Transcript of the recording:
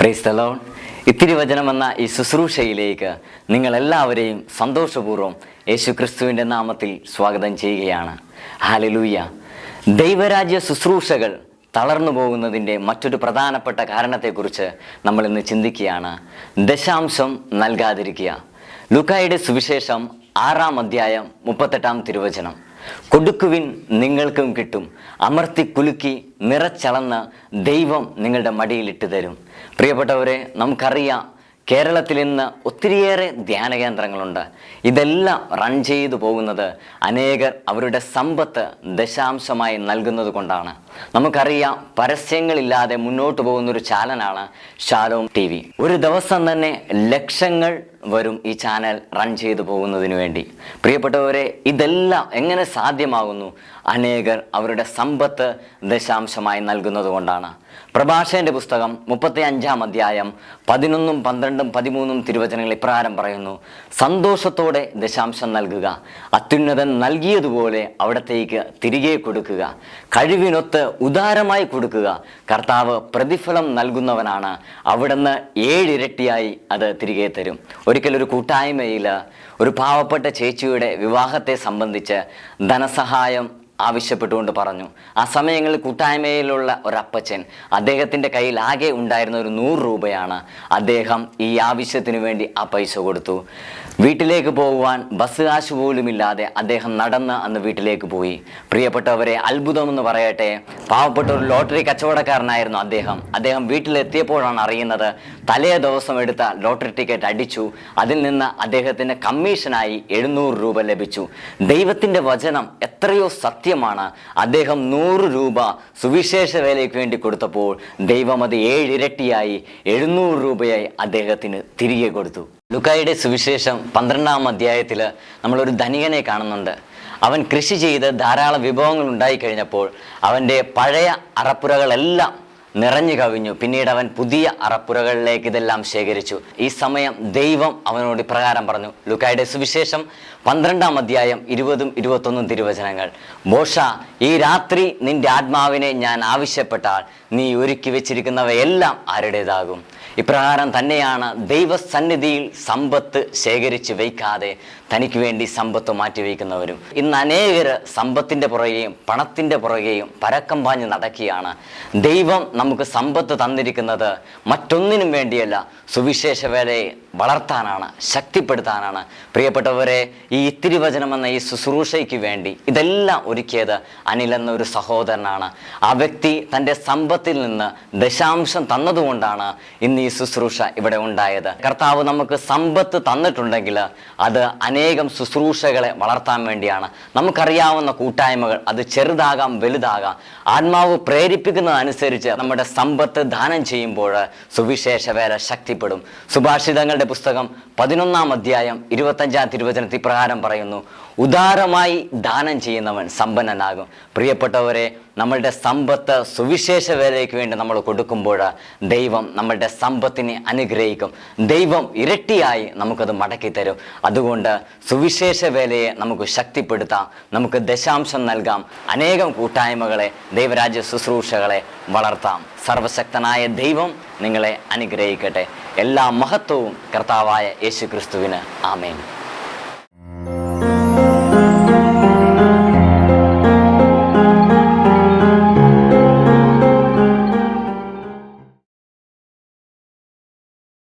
ക്രൈസ്തലോൺ ഇത്തിരി വചനം എന്ന ഈ ശുശ്രൂഷയിലേക്ക് നിങ്ങളെല്ലാവരെയും സന്തോഷപൂർവം യേശു ക്രിസ്തുവിന്റെ നാമത്തിൽ സ്വാഗതം ചെയ്യുകയാണ്. ഹാലലൂയ ദൈവരാജ്യ ശുശ്രൂഷകൾ തളർന്നു പോകുന്നതിന്റെ മറ്റൊരു പ്രധാനപ്പെട്ട കാരണത്തെക്കുറിച്ച് നമ്മൾ ഇന്ന് ചിന്തിക്കുകയാണ്. ദശാംശം നൽകാതിരിക്കുക. ലുക്കായുടെ സുവിശേഷം ആറാം അധ്യായം മുപ്പത്തെട്ടാം തിരുവചനം. കൊടുക്കുവിൻ നിങ്ങൾക്കും കിട്ടും. അമർത്തി കുലുക്കി നിറച്ചളന്ന് ദൈവം നിങ്ങളുടെ മടിയിലിട്ട് തരും. പ്രിയപ്പെട്ടവരെ നമുക്കറിയാം കേരളത്തിൽ ഇന്ന് ഒത്തിരിയേറെ ധ്യാന കേന്ദ്രങ്ങളുണ്ട്. ഇതെല്ലാം റൺ ചെയ്തു പോകുന്നത് അനേകർ അവരുടെ സമ്പത്ത് ദശാംശമായി നൽകുന്നത് കൊണ്ടാണ്. നമുക്കറിയാം പരസ്യങ്ങളില്ലാതെ മുന്നോട്ട് പോകുന്ന ഒരു ചാനലാണ് ഷാലോം ടി വി. ഒരു ദിവസം തന്നെ ലക്ഷങ്ങൾ വരും ഈ ചാനൽ റൺ ചെയ്തു പോകുന്നതിന് വേണ്ടി. പ്രിയപ്പെട്ടവരെ ഇതെല്ലാം എങ്ങനെ സാധ്യമാകുന്നു? അനേകർ അവരുടെ സമ്പത്ത് ദശാംശമായി നൽകുന്നത് കൊണ്ടാണ്. പ്രഭാഷകന്റെ പുസ്തകം മുപ്പത്തി അഞ്ചാം അധ്യായം പതിനൊന്നും പന്ത്രണ്ടും പതിമൂന്നും തിരുവചനങ്ങൾ ഇപ്രകാരം പറയുന്നു. സന്തോഷത്തോടെ ദശാംശം നൽകുക. അത്യുന്നതൻ നൽകിയതുപോലെ അവിടത്തേക്ക് തിരികെ കൊടുക്കുക. കഴിവിനൊത്ത് ഉദാരമായി കൊടുക്കുക. കർത്താവ് പ്രതിഫലം നൽകുന്നവനാണ്. അവിടുന്ന് ഏഴിരട്ടിയായി അത് തിരികെ തരും. ഒരിക്കലൊരു കൂട്ടായ്മയിൽ ഒരു പാവപ്പെട്ട ചേച്ചിയുടെ വിവാഹത്തെ സംബന്ധിച്ച് ധനസഹായം ആവശ്യപ്പെട്ടുകൊണ്ട് പറഞ്ഞു. ആ സമയങ്ങളിൽ കൂട്ടായ്മയിലുള്ള ഒരപ്പച്ചൻ അദ്ദേഹത്തിന്റെ കയ്യിൽ ആകെ ഉണ്ടായിരുന്ന ഒരു നൂറ് രൂപയാണ് അദ്ദേഹം ഈ ആവശ്യത്തിന് വേണ്ടി ആ പൈസ കൊടുത്തു. വീട്ടിലേക്ക് പോകുവാൻ ബസ് കാശ് പോലുമില്ലാതെ അദ്ദേഹം നടന്ന് അന്ന് വീട്ടിലേക്ക് പോയി. പ്രിയപ്പെട്ടവരെ അത്ഭുതമെന്ന് പറയട്ടെ പാവപ്പെട്ട ഒരു ലോട്ടറി കച്ചവടക്കാരനായിരുന്നു അദ്ദേഹം. അദ്ദേഹം വീട്ടിലെത്തിയപ്പോഴാണ് അറിയുന്നത് തലേ ദിവസം എടുത്ത ലോട്ടറി ടിക്കറ്റ് അടിച്ചു. അതിൽ നിന്ന് അദ്ദേഹത്തിന്റെ കമ്മീഷനായി എഴുന്നൂറ് രൂപ ലഭിച്ചു. ദൈവത്തിന്റെ വചനം എത്രയോ സത്യമാണ്. അദ്ദേഹം നൂറ് രൂപ സുവിശേഷ വേലയ്ക്ക് വേണ്ടി കൊടുത്തപ്പോൾ ദൈവം അത് ഏഴിരട്ടിയായി എഴുന്നൂറ് രൂപയായി അദ്ദേഹത്തിന് തിരികെ കൊടുത്തു. ലുക്കായുടെ സുവിശേഷം പന്ത്രണ്ടാം അധ്യായത്തിൽ നമ്മളൊരു ധനികനെ കാണുന്നുണ്ട്. അവൻ കൃഷി ചെയ്ത് ധാരാളം വിഭവങ്ങൾ ഉണ്ടായിക്കഴിഞ്ഞപ്പോൾ അവന്റെ പഴയ അറപ്പുരകളെല്ലാം നിറഞ്ഞു കവിഞ്ഞു. പിന്നീട് അവൻ പുതിയ അറപ്പുരകളിലേക്ക് ഇതെല്ലാം ശേഖരിച്ചു. ഈ സമയം ദൈവം അവനോട് ഇപ്രകാരം പറഞ്ഞു. ലുക്കായുടെ സുവിശേഷം പന്ത്രണ്ടാം അധ്യായം ഇരുപതും ഇരുപത്തൊന്നും തിരുവചനങ്ങൾ. ബോഷ ഈ രാത്രി നിന്റെ ആത്മാവിനെ ഞാൻ ആവശ്യപ്പെട്ടാൽ നീ ഒരുക്കി വെച്ചിരിക്കുന്നവയെല്ലാം ആരുടേതാകും? ഇപ്രകാരം തന്നെയാണ് ദൈവസന്നിധിയിൽ സമ്പത്ത് ശേഖരിച്ച് വയ്ക്കാതെ തനിക്ക് വേണ്ടി സമ്പത്ത് മാറ്റിവെക്കുന്നവരും ഇന്ന് അനേകർ സമ്പത്തിന്റെ പുറകെയും പണത്തിന്റെ പുറകെയും പരക്കം പാഞ്ഞ് നടക്കുകയാണ്. ദൈവം നമുക്ക് സമ്പത്ത് തന്നിരിക്കുന്നത് മറ്റൊന്നിനും വേണ്ടിയല്ല സുവിശേഷ വേലയെ വളർത്താനാണ് ശക്തിപ്പെടുത്താനാണ്. പ്രിയപ്പെട്ടവരെ ഈ ഇത്തിരി വചനം എന്ന ഈ ശുശ്രൂഷയ്ക്ക് വേണ്ടി ഇതെല്ലാം ഒരുക്കിയത് അനിൽ എന്നൊരു സഹോദരനാണ്. ആ വ്യക്തി തന്റെ സമ്പത്തിൽ നിന്ന് ദശാംശം തന്നതുകൊണ്ടാണ് ഇന്ന് ഈ ശുശ്രൂഷ ഇവിടെ ഉണ്ടായത്. കർത്താവ് നമുക്ക് സമ്പത്ത് തന്നിട്ടുണ്ടെങ്കിൽ അത് അനേകം ശുശ്രൂഷകളെ വളർത്താൻ വേണ്ടിയാണ്. നമുക്കറിയാവുന്ന കൂട്ടായ്മകൾ അത് ചെറുതാകാം വലുതാകാം. ആത്മാവ് പ്രേരിപ്പിക്കുന്നതനുസരിച്ച് നമ്മുടെ സമ്പത്ത് ദാനം ചെയ്യുമ്പോൾ സുവിശേഷ വേല ശക്തിപ്പെടും. സുഭാഷിതങ്ങളുടെ പുസ്തകം പതിനൊന്നാം അധ്യായം ഇരുപത്തഞ്ചാം തിരുവചനത്തിൽ പ്രകാരം പറയുന്നു ഉദാരമായി ദാനം ചെയ്യുന്നവൻ സമ്പന്നനാകും. പ്രിയപ്പെട്ടവരെ നമ്മളുടെ സമ്പത്ത് സുവിശേഷ വേലയ്ക്ക് വേണ്ടി നമ്മൾ കൊടുക്കുമ്പോൾ ദൈവം നമ്മളുടെ സമ്പത്തിനെ അനുഗ്രഹിക്കും. ദൈവം ഇരട്ടിയായി നമുക്കത് മടക്കി തരും. അതുകൊണ്ട് സുവിശേഷ വേലയെ നമുക്ക് ശക്തിപ്പെടുത്താം. നമുക്ക് ദശാംശം നൽകാം. അനേകം കൂട്ടായ്മകളെ ദൈവരാജ്യ ശുശ്രൂഷകളെ വളർത്താം. സർവശക്തനായ ദൈവം നിങ്ങളെ അനുഗ്രഹിക്കട്ടെ. എല്ലാ മഹത്വവും കർത്താവായ യേശു ക്രിസ്തുവിന് ആമേൻ.